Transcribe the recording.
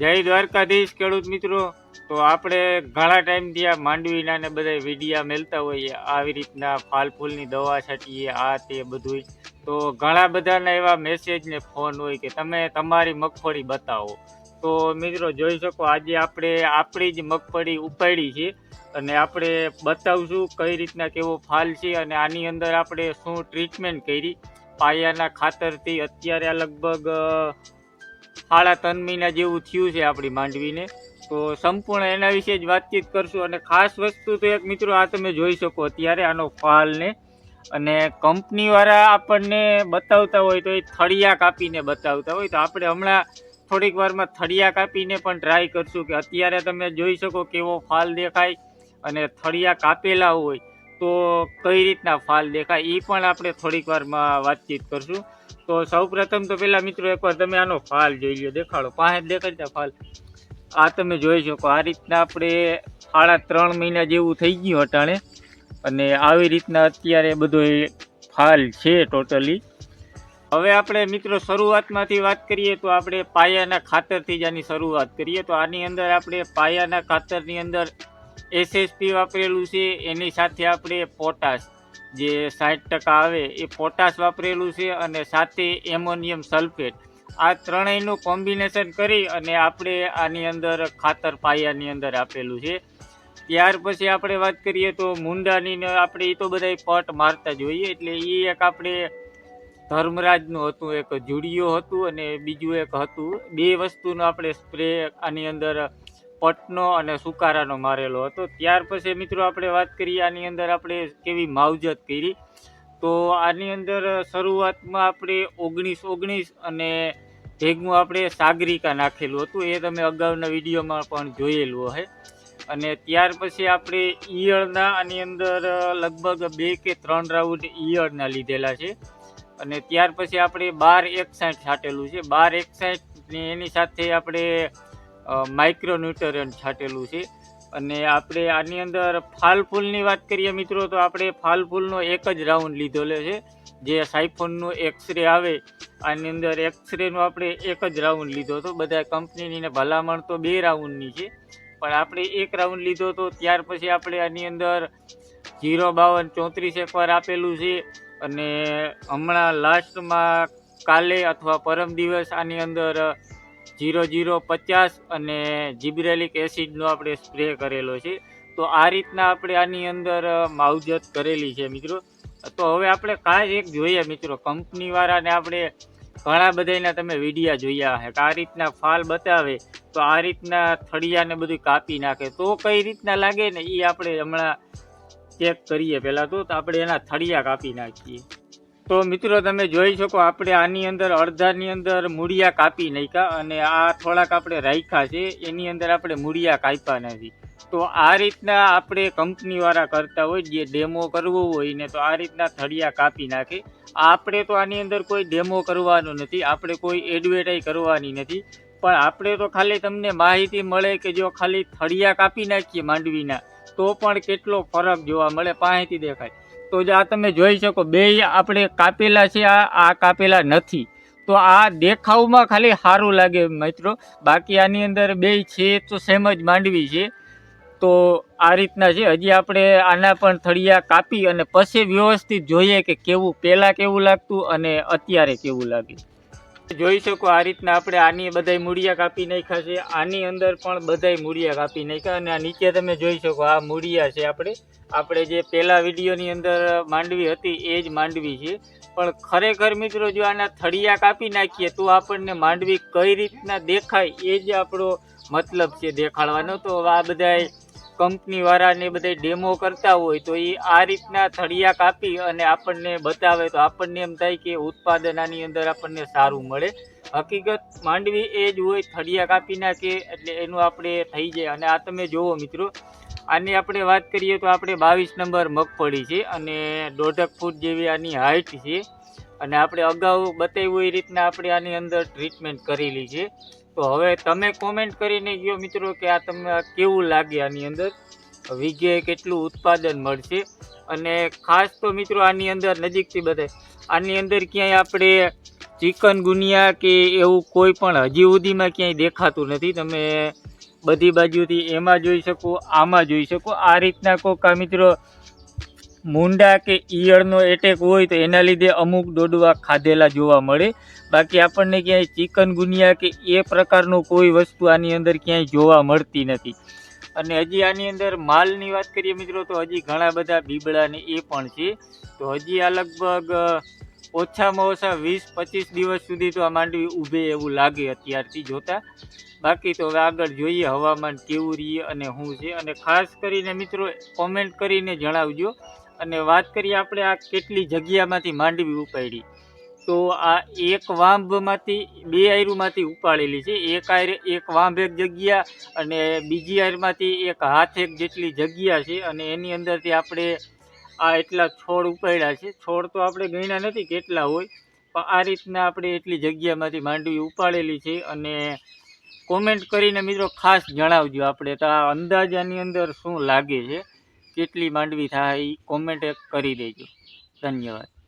જય દ્વારકાધીશ, ખેડૂત મિત્રો. તો આપણે ઘણા ટાઈમથી આ માંડવીના ને બધા વિડીયા મેલતા હોઈએ, આવી રીતના ફાલ ફૂલની દવા છાંટીએ, આ તે બધુંય. તો ઘણા બધાના એવા મેસેજ ને ફોન હોય કે તમે તમારી મગફળી બતાવો. તો મિત્રો જોઈ શકો, આજે આપણે આપણી જ મગફળી ઉપાડી છે અને આપણે બતાવશું કઈ રીતના કેવો ફાલ છે અને આની અંદર આપણે શું ટ્રીટમેન્ટ કરી. પાયાના ખાતરથી અત્યારે લગભગ સાડા ત્રણ મહિના જેવું થયું છે આપણી માંડવીને. તો સંપૂર્ણ એના વિશે જ વાતચીત કરશું અને ખાસ વસ્તુ તો એક મિત્રો આ તમે જોઈ શકો અત્યારે આનો ફાલને અને કંપનીવાળા આપણને બતાવતા હોય તો એ થળિયા કાપીને બતાવતા હોય. તો આપણે હમણાં થોડીક વારમાં થળિયા કાપીને પણ ટ્રાય કરશું કે અત્યારે તમે જોઈ શકો કેવો ફાલ દેખાય અને થળિયા કાપેલા હોય તો કઈ રીતના ફાલ દેખાય એ પણ આપણે થોડીક વારમાં વાતચીત કરશું. તો સૌપ્રથમ તો પેલા મિત્રો એકવાર તમે આનો ફાલ જોઈ લો દેખાડો. પાસે દેખાડતા ફાલ. આ તમે જોઈ શકો, આ રીતના આપણે સાડા ત્રણ મહિના જેવું થઈ ગયું અટાણે. અને આવી રીતના અત્યારે બધો ફાલ છે ટોટલી. હવે આપણે મિત્રો શરૂઆતમાંથી વાત કરીએ તો આપણે પાયાના ખાતરથી જ આની શરૂઆત કરીએ. તો આની અંદર આપણે પાયાના ખાતરની અંદર એસએસપી વાપરેલું છે. એની સાથે આપણે પોટાશ જે સાઠ ટકા આવે એ પોટાશ વાપરેલું છે અને સાથે એમોનિયમ સલ્ફેટ. આ ત્રણેયનું કોમ્બિનેશન કરી અને આપણે આની અંદર ખાતર પાયાની અંદર આપેલું છે. ત્યાર પછી આપણે વાત કરીએ તો મુંડાની આપણે એ તો બધા પટ મારતા જોઈએ, એટલે એ એક આપણે ધર્મરાજનું હતું, એક જુડિયો હતું અને બીજું એક હતું. બે વસ્તુનો આપણે સ્પ્રે આની અંદર પટનો અને સુકારાનો મારેલો હતો. ત્યાર પછી મિત્રો આપણે વાત કરીએ આની અંદર આપણે કેવી માવજત કરી. તો આની અંદર શરૂઆતમાં આપણે ઓગણીસ ઓગણીસ અને ભેગું આપણે સાગરિકા નાખેલું હતું. એ તમે અગાઉના વિડીયોમાં પણ જોયેલું હશે. અને ત્યાર પછી આપણે ઈયળના આની અંદર લગભગ બે કે ત્રણ રાઉન્ડ ઈયળના લીધેલા છે. અને ત્યાર પછી આપણે બાર એકસાઠ છાંટેલું છે. બાર એકસાઠ ને એની સાથે આપણે માઇક્રોન્યુટ્રન છાંટેલું છે. અને આપણે આની અંદર ફાલ ફૂલની વાત કરીએ મિત્રો, તો આપણે ફાલ ફૂલનો એક જ રાઉન્ડ લીધેલો છે. જે સાઇફોનનો એક્સરે આવે, આની અંદર એક્સરેનો આપણે એક જ રાઉન્ડ લીધો હતો. બધા કંપનીની ભલામણ તો બે રાઉન્ડની છે. પણ આપણે એક રાઉન્ડ લીધો હતો, ત્યાર પછી આપણે આની અંદર જીરો બાવન ચોત્રીસ એકવાર આપેલું છે. અને હમણાં લાસ્ટમાં કાલે અથવા પરમ દિવસ આની અંદર જીરો જીરો પચાસ અને જીબ્રેલિક એસિડનો આપણે સ્પ્રે કરેલો છે. તો આ રીતના આપણે આની અંદર માવજત કરેલી છે મિત્રો. તો હવે આપણે કાંઈ એક જોઈએ મિત્રો, કંપનીવાળાને આપણે ઘણા બધાના તમે વિડીયા જોયા હે કે આ રીતના ફાલ બતાવે તો આ રીતના થળિયાને બધું કાપી નાખે. તો કઈ રીતના લાગે ને એ આપણે હમણાં ચેક કરીએ પહેલાં તો તો આપણે એના થળિયા કાપી નાખીએ. તો મિત્રો તમે જોઈ શકો આપણે આની અંદર, અડધાની અંદર મૂળિયા કાપી નાખ્યા અને આ થોડાક આપણે રાખ્યા છે. એની અંદર આપણે મૂળિયા કાપ્યા નથી. તો આ રીતના આપણે કંપનીવાળા કરતા હોય, જે ડેમો કરવો હોય ને, તો આ રીતના થળિયા કાપી નાખે. આપણે તો આની અંદર કોઈ ડેમો કરવાનો નથી, આપણે કોઈ એડવર્ટાઈઝ કરવાની નથી. પણ આપણે તો ખાલી તમને માહિતી મળે કે જો ખાલી થળિયા કાપી નાખીએ માંડવીના, તો પણ કેટલો ફરક જોવા મળે પાસેથી દેખાય. તો જે આ તમે જોઈ શકો, બે આપણે કાપેલા છે, આ આ કાપેલા નથી. તો આ દેખાવમાં ખાલી સારું લાગે મિત્રો. બાકી આની અંદર બે છે તો સેમ જ માંડવી છે. તો આ રીતના છે. હજી આપણે આના પણ થળિયા કાપી અને પછી વ્યવસ્થિત જોઈએ કે કેવું, પહેલાં કેવું લાગતું અને અત્યારે કેવું લાગે. જોઈ શકો આ રીતના આપણે આની બધાય મૂળિયા કાપી નાખ્યા છે. આની અંદર પણ બધાય મૂળિયા કાપી નાખ્યા અને આ નીચે તમે જોઈ શકો આ મૂળિયા છે આપણે. આપણે જે પહેલાં વિડીયોની અંદર માંડવી હતી એ જ માંડવી છે. પણ ખરેખર મિત્રો જો આના થળિયા કાપી નાખીએ તો આપણને માંડવી કઈ રીતના દેખાય એ જ આપણો મતલબ છે દેખાડવાનો. તો આ બધાય કંપનીવાળાને બધા ડેમો કરતા હોય તો એ આ રીતના થળિયા કાપી અને આપણને બતાવે તો આપણને એમ થાય કે ઉત્પાદન આની અંદર આપણને સારું મળે. હકીકત માંડવી એ જ હોય થળિયા કાપી નાખે એટલે એનું આપણે થઈ જાય. અને આ તમે જુઓ મિત્રો, આની આપણે વાત કરીએ તો આપણે બાવીસ નંબર મગફળી છે અને દોઢક ફૂટ જેવી આની હાઇટ છે. અને આપણે અગાઉ બતાવ્યું એ રીતના આપણે આની અંદર ટ્રીટમેન્ટ કરેલી છે. તો હવે તમે કોમેન્ટ કરીને ગયો મિત્રો કે આ તમને કેવું લાગે આની અંદર? વીઘે કેટલું ઉત્પાદન મળશે? અને ખાસ તો મિત્રો આની અંદર નજીકથી બધે આની અંદર ક્યાંય આપણે ચિકન ગુનિયા કે એવું કોઈ પણ હજી સુધીમાં ક્યાંય દેખાતું નથી. તમે બધી બાજુથી એમાં જોઈ શકો, આમાં જોઈ શકો. આ રીતના કોક મિત્રો મુંડા કે ઈયળનો એટેક હોય તો એના લીધે અમુક દોડવા ખાધેલા જોવા મળે. બાકી આપણને ક્યાંય ચિકન ગુનિયા કે એ પ્રકારનું કોઈ વસ્તુ આની અંદર ક્યાંય જોવા મળતી નથી. અને હજી આની અંદર માલની વાત કરીએ મિત્રો, તો હજી ઘણા બધા બીબડા ને એ પણ છે. તો હજી આ લગભગ ઓછામાં ઓછા વીસ પચીસ દિવસ સુધી તો આ માંડવી ઊભે એવું લાગે અત્યારથી જોતા. બાકી તો હવે આગળ જોઈએ હવામાન કેવું રહીએ અને શું છે. અને ખાસ કરીને મિત્રો કોમેન્ટ કરીને જણાવજો. અને વાત કરીએ આપણે આ કેટલી જગ્યામાંથી માંડવી ઉપાડી. તો આ એક વાંભમાંથી બે આયરુમાંથી ઉપાડેલી છે. એક આયર એક વાંભ એક જગ્યા અને બીજી આયરમાંથી એક હાથ એક જેટલી જગ્યા છે અને એની અંદરથી આપણે આ એટલા છોડ ઉપાડ્યા છે. છોડ તો આપણે ગણ્યા નથી કેટલા હોય, પણ આ રીતના આપણે એટલી જગ્યામાંથી માંડવી ઉપાડેલી છે અને કોમેન્ટ કરીને મિત્રો ખાસ જણાવજો આપણે તો આ અંદાજાની અંદર શું લાગે છે. કેટલી માંડવી થાય એ કોમેન્ટ કરી દેજો. ધન્યવાદ.